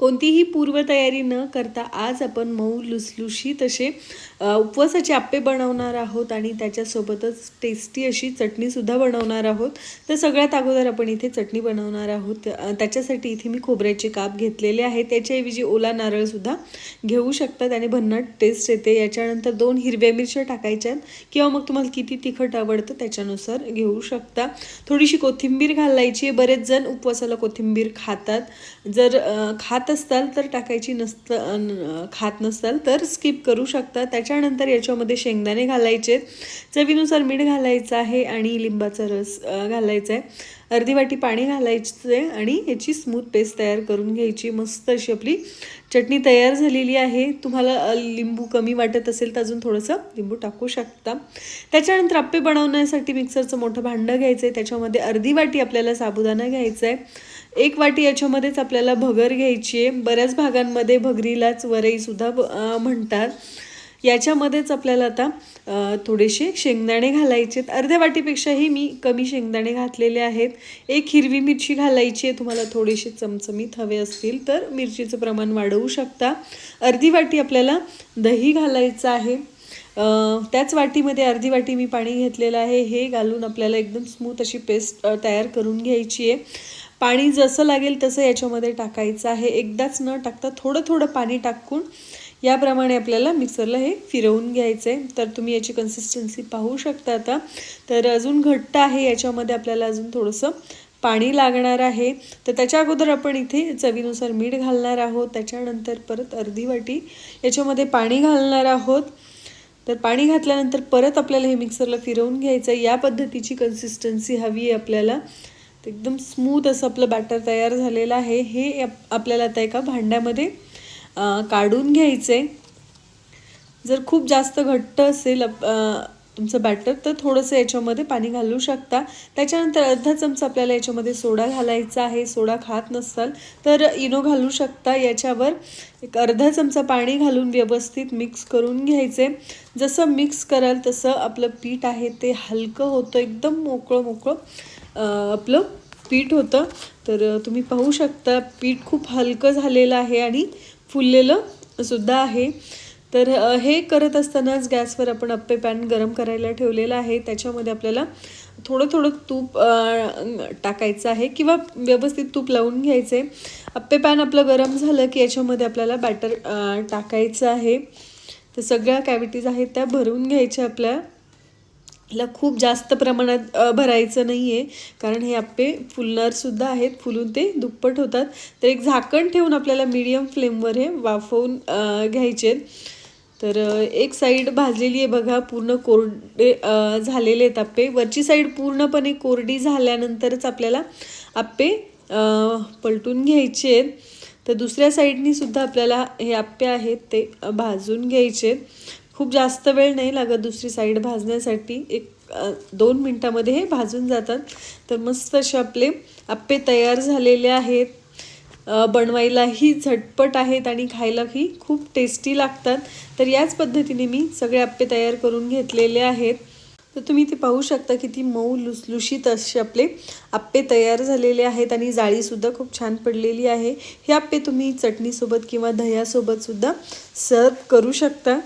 कोणतीही पूर्वतयारी न करता आज आपण मऊ लुसलुशी तसे उपवासाचे आप्पे बनवणार आहोत आणि त्याच्यासोबतच टेस्टी अशी चटणीसुद्धा बनवणार आहोत. तर सगळ्यात अगोदर आपण इथे चटणी बनवणार आहोत. त्याच्यासाठी इथे मी खोबऱ्याचे काप घेतलेले आहे त्याच्याऐवजी ओला नारळसुद्धा घेऊ शकतात आणि भन्नाट टेस्ट येते. याच्यानंतर दोन हिरव्या मिरच्या टाकायच्या किंवा मग तुम्हाला किती तिखट आवडतं त्याच्यानुसार घेऊ शकता. थोडीशी कोथिंबीर घालायची बरेच जण उपवासाला कोथिंबीर खातात. जर खात खात असताल तर टाकायची नसतं खात नसताल तर स्किप करू शकता. त्याच्यानंतर याच्यामध्ये शेंगदाणे घालायचे. चवीनुसार मीठ घालायचं आहे आणि लिंबाचा रस घालायचा आहे. अर्धी वाटी पाणी घालायचं आहे आणि याची स्मूथ पेस्ट तयार करून घ्यायची. मस्त अशी आपली चटणी तयार झालेली आहे. तुम्हाला लिंबू कमी वाटत असेल तर अजून थोडंसं लिंबू टाकू शकता. त्याच्यानंतर आप्पे बनवण्यासाठी मिक्सरचं मोठं भांडं घ्यायचं आहे त्याच्यामध्ये अर्धी वाटी आपल्याला साबुदाणा घ्यायचा आहे एक वाटी याच्यामध्येच आपल्याला भगर घ्यायची आहे बऱ्याच भागांमध्ये भगरीलाच वरईसुद्धा म्हणतात. याच्यामध्येच आपल्याला आता थोडेसे शेंगदाणे घालायचे आहेत. अर्ध्या वाटीपेक्षाही मी कमी शेंगदाणे घातलेले आहेत. एक हिरवी मिरची घालायची आहे. तुम्हाला थोडेसे चमचमीत हवे असतील तर मिरचीचं प्रमाण वाढवू शकता. अर्धी वाटी आपल्याला दही घालायचं आहे. त्याच वाटीमध्ये अर्धी वाटी मी पाणी घेतलेलं आहे. हे घालून आपल्याला एकदम स्मूथ अशी पेस्ट तयार करून घ्यायची आहे. पाणी जसं लागेल तसं याच्यामध्ये टाकायचं आहे. एकदाच न टाकता थोडं थोडं पाणी टाकून याप्रमाणे आपल्याला मिक्सरला हे फिरवून घ्यायचं आहे तर तुम्ही याची कन्सिस्टन्सी पाहू शकता आता. तर अजून घट्ट आहे याच्यामध्ये आपल्याला अजून थोडंसं पाणी लागणार आहे. तर त्याच्या अगोदर आपण इथे चवीनुसार मीठ घालणार आहोत. त्याच्यानंतर परत अर्धी वाटी याच्यामध्ये पाणी घालणार आहोत. तर पाणी घातल्यानंतर परत आपल्याला हे मिक्सरला फिरवून घ्यायचं आहे या पद्धतीची कन्सिस्टन्सी हवी आहे आपल्याला. एकदम स्मूथ असं आपलं बॅटर तयार झालेलं आहे. हे आपल्याला आता एका भांड्यामध्ये काढून घ्यायचे. जर खूप जास्त घट्ट असेल तुमचं बॅटर तर थोडंसं याच्यामध्ये पाणी घालू शकता. त्याच्यानंतर अर्धा चमचा आपल्याला याच्यामध्ये सोडा घालायचा आहे सोडा खात नसाल तर इनो घालू शकता. याच्यावर एक अर्धा चमचा पाणी घालून व्यवस्थित मिक्स करून घ्यायचे. जसं मिक्स कराल तसं आपलं पीठ आहे ते हलकं होतं एकदम मोकळं मोकळं आपलं पीठ होतं. तर तुम्ही पाहू शकता पीठ खूप हलकं झालेलं आहे आणि फुललेलं सुद्धा आहे. तर हे करत असतानाच गॅसवर आपण अप्पे पॅन गरम करायला ठेवलेलं आहे. त्याच्यामध्ये आपल्याला थोडं थोडं तूप टाकायचं आहे किंवा व्यवस्थित तूप लावून घ्यायचे अप्पे पॅन आपलं गरम झालं की याच्यामध्ये आपल्याला बॅटर टाकायचं आहे. तर सगळ्या कॅविटीज आहेत त्या भरून घ्यायच्या आपल्या. ला खूप जास्त प्रमाणात भरायचं नाही आहे कारण हे आप्पे फुलणारसुद्धा आहेत. फुलून ते दुप्पट होतात. तर एक झाकण ठेवून आपल्याला मीडियम फ्लेमवर हे वाफवून घ्यायचे तर एक साईड भाजलेली आहे बघा. पूर्ण कोरडे झालेले आहेत आप्पे. वरची साईड पूर्णपणे कोरडी झाल्यानंतरच आपल्याला आप्पे पलटून घ्यायचे आहेत. तर दुसऱ्या साईडनीसुद्धा आपल्याला हे आप्पे आहेत ते भाजून घ्यायचे आहेत. खूप जास्त वेळ नाही लागत दुसरी साईड भाजण्यासाठी. एक दोन मिनटामध्ये हे भाजून जातात. तर मस्त असे आपले आप्पे तयार झालेले आहेत. बनवायलाही झटपट आहेत आणि खायलाही खूप टेस्टी लागतात. तर याच पद्धतीने मी सगळे आप्पे तयार करून घेतलेले आहेत. तर तुम्ही ते पाहू शकता किती मऊ लुसलुशीत असे आपले आप्पे तयार झालेले आहेत आणि जाळीसुद्धा खूप छान पडलेली आहे. हे आप्पे तुम्ही चटणीसोबत किंवा दह्यासोबतसुद्धा सर्व करू शकता.